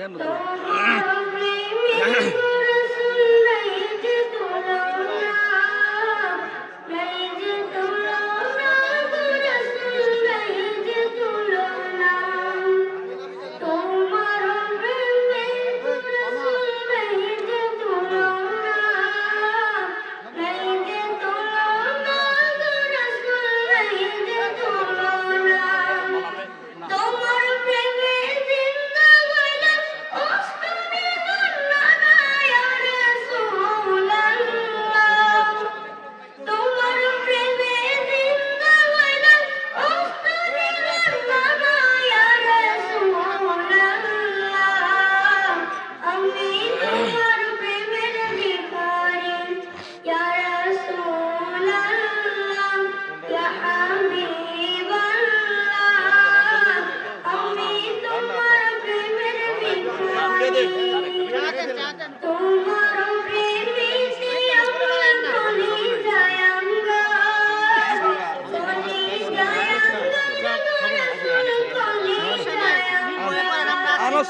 違うの。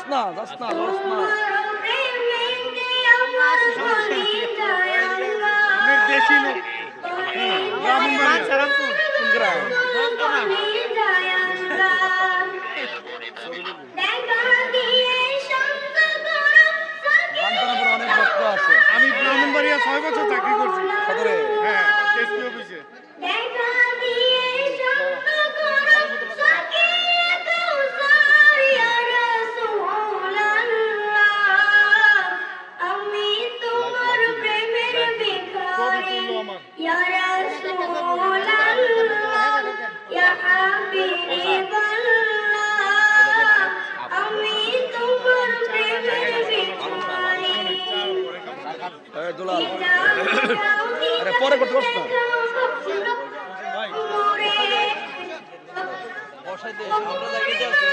যাস না যাস না যাস না আমি ব্রাহ্মণবাড়িয়া ছয় বছর চাকরি করছি। হ্যাঁ অফিসে দুলাল। আরে পরে করতে পারছ না? বসাইতে আমরা লাগিয়ে যাচ্ছি।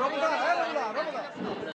রবুদা রবুদা